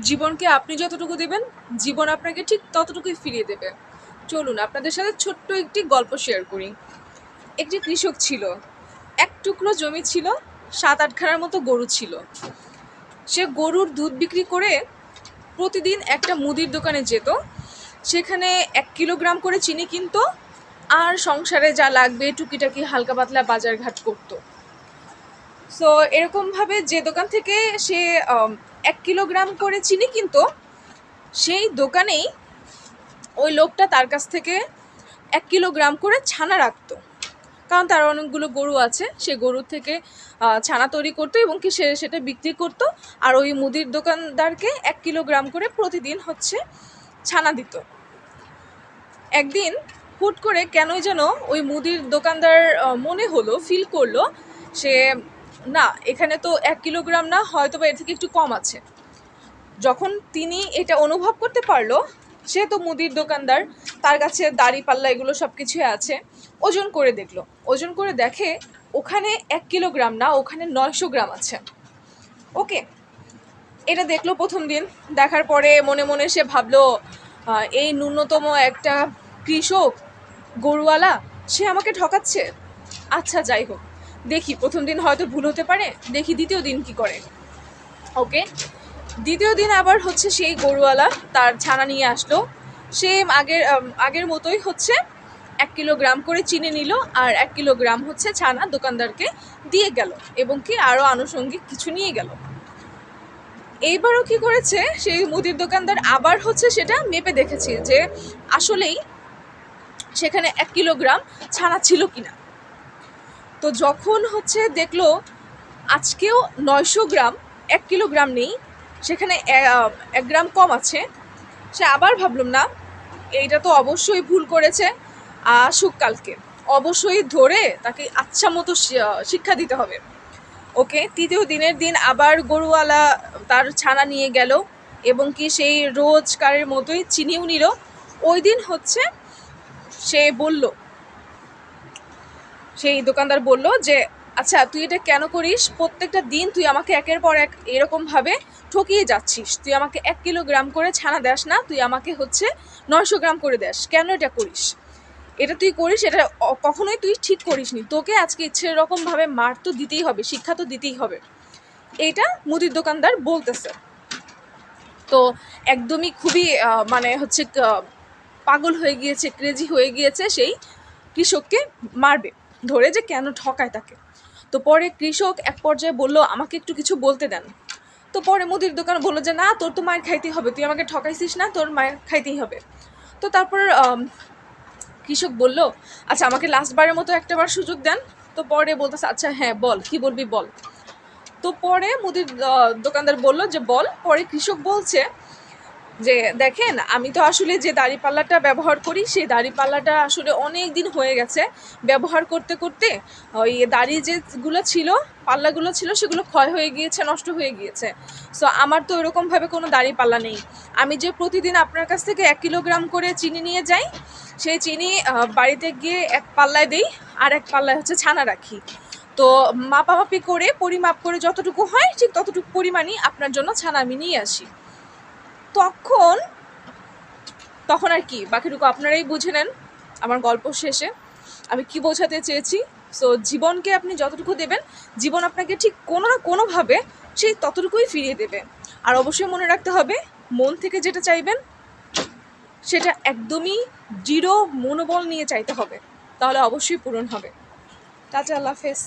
জীবনকে আপনি যতটুকু দেবেন, জীবন আপনাকে ঠিক ততটুকুই ফিরিয়ে দেবে। চলুন, আপনাদের সাথে ছোট্ট একটি গল্প শেয়ার করি। একটি কৃষক ছিল, এক টুকরো জমি ছিল, সাত আটখানার মতো গরু ছিল। সে গরুর দুধ বিক্রি করে প্রতিদিন একটা মুদির দোকানে যেত। সেখানে এক কিলোগ্রাম করে চিনি কিনতো, আর সংসারে যা লাগবে টুকিটাকি হালকা পাতলা বাজারঘাট করতো। সো এরকমভাবে যে দোকান থেকে সে এক কিলোগ্রাম করে চিনি কিনতো, সেই দোকানেই ওই লোকটা তার কাছ থেকে এক কিলোগ্রাম করে ছানা রাখতো। কারণ তার অনেকগুলো গরু আছে, সে গরুর থেকে ছানা তৈরি করতো এবং কি সে সেটা বিক্রি করতো। আর ওই মুদির দোকানদারকে এক কিলোগ্রাম করে প্রতিদিন হচ্ছে ছানা দিত। একদিন হুট করে কেনই যেন ওই মুদির দোকানদার মনে হলো ফিল করল, সে না, এখানে তো এক কিলোগ্রাম না হয়তো বা এর থেকে একটু কম আছে। যখন তিনি এটা অনুভব করতে পারল, সে তো মুদির দোকানদার, তার কাছে দাড়ি, পাল্লা এগুলো সব কিছুই আছে, ওজন করে দেখল। ওজন করে দেখে ওখানে এক কিলোগ্রাম না, ওখানে নয়শো গ্রাম আছে। ওকে, এটা দেখল প্রথম দিন। দেখার পরে মনে মনে সে ভাবলো এই ন্যূনতম একটা কৃষক, গরুওয়ালা, সে আমাকে ঠকাচ্ছে। আচ্ছা যাই হোক। দেখি, প্রথম দিন হয়তো ভুল হতে পারে, দেখি দ্বিতীয় দিন কি করে। ওকে? দ্বিতীয় দিন আবার হচ্ছে সেই গরুওয়ালা তার ছানা নিয়ে আসলো। সে আগের আগের মতোই হচ্ছে এক কিলোগ্রাম করে চিনি নিল আর এক কিলোগ্রাম হচ্ছে ছানা দোকানদারকে দিয়ে গেল এবং কি আরও আনুষঙ্গিক কিছু নিয়ে গেল। এইবারও কি করেছে, সেই মুদির দোকানদার আবার হচ্ছে সেটা মেপে দেখেছে যে আসলেই সেখানে এক কিলোগ্রাম ছানা ছিল কিনা। তো যখন হচ্ছে দেখল আজকেও নয়শো গ্রাম, এক কিলোগ্রাম নেই, সেখানে এক গ্রাম কম আছে, সে আবার ভাবলাম, না, এইটা তো অবশ্যই ভুল করেছে, আসুক কালকে। অবশ্যই ধরে তাকে আচ্ছা মতো শিক্ষা দিতে হবে। ওকে, তৃতীয় দিনের দিন আবার গরুওয়ালা তার ছানা নিয়ে গেল এবং কি সেই রোজকারের মতোই চিনিও নিল। ওই দিন হচ্ছে সে বলল সেই দোকানদার বলল যে আচ্ছা তুই এটা কেন করিস? প্রত্যেকটা দিন তুই আমাকে একের পর এক এরকমভাবে ঠকিয়ে যাচ্ছিস। তুই আমাকে এক কিলোগ্রাম করে ছানা দেস না, তুই আমাকে হচ্ছে নয়শো গ্রাম করে দেস। কেন এটা করিস? এটা তুই করিস, এটা কখনোই তুই ঠিক করিসনি। তোকে আজকে ইচ্ছে রকমভাবে মার তো দিতেই হবে, শিক্ষা তো দিতেই হবে। এইটা মুদির দোকানদার বলতেছে। তো একদমই খুবই মানে হচ্ছে পাগল হয়ে গিয়েছে ক্রেজি হয়ে গিয়েছে সেই কৃষককে মারবে। ধরে যে কেন ঠকায় তাকে? তো পরে কৃষক এক পর্যায়ে বলল, আমাকে একটু কিছু বলতে দেন। তো পরে মুদির দোকান বলল যে, না, তোর তো মায়ের খাইতেই হবে, তুই আমাকে ঠকাইছিস না, তোর মায়ের খাইতেই হবে। তো তারপর কৃষক বলল আচ্ছা আমাকে লাস্টবারের মতো একটাবার সুযোগ দেন। তো পরে বলতেছে আচ্ছা হ্যাঁ বল, কি বলবি বল? তো পরে মুদির দোকানদার বলল যে, বল। পরে কৃষক বলছে যে দেখেন, আমি তো আসলে যে দাড়িপাল্লাটা ব্যবহার করি, সেই দাড়িপাল্লাটা আসলে অনেক দিন হয়ে গেছে। ব্যবহার করতে করতে ওই দাড়ি যেগুলো ছিল, পাল্লাগুলো ছিল, সেগুলো ক্ষয় হয়ে গিয়েছে, নষ্ট হয়ে গিয়েছে। সো আমার তো এরকমভাবে কোনো দাড়ি পাল্লা নেই। আমি যে প্রতিদিন আপনার কাছ থেকে এক কিলোগ্রাম করে চিনি নিয়ে যাই, সেই চিনি বাড়িতে গিয়ে এক পাল্লায় দিই, আর এক পাল্লায় হচ্ছে ছানা রাখি। তো মাপামাপি করে, পরিমাপ করে যতটুকু হয়, ঠিক ততটুকু পরিমাণই আপনার জন্য ছানা আমি নিয়ে আসি। তখন তখন আর কি, বাকিটুকু আপনারাই বুঝে নেন আমার গল্প শেষে। আমি কি বোঝাতে চেয়েছি? সো জীবনকে আপনি যতটুকু দেবেন, জীবন আপনাকে ঠিক কোনো না কোনোভাবে সেই ততটুকুই ফিরিয়ে দেবে। আর অবশ্যই মনে রাখতে হবে, মন থেকে যেটা চাইবেন, সেটা একদমই দৃঢ় মনোবল নিয়ে চাইতে হবে। তাহলে অবশ্যই পূরণ হবে। টাটা, আল্লাহ হাফেজ।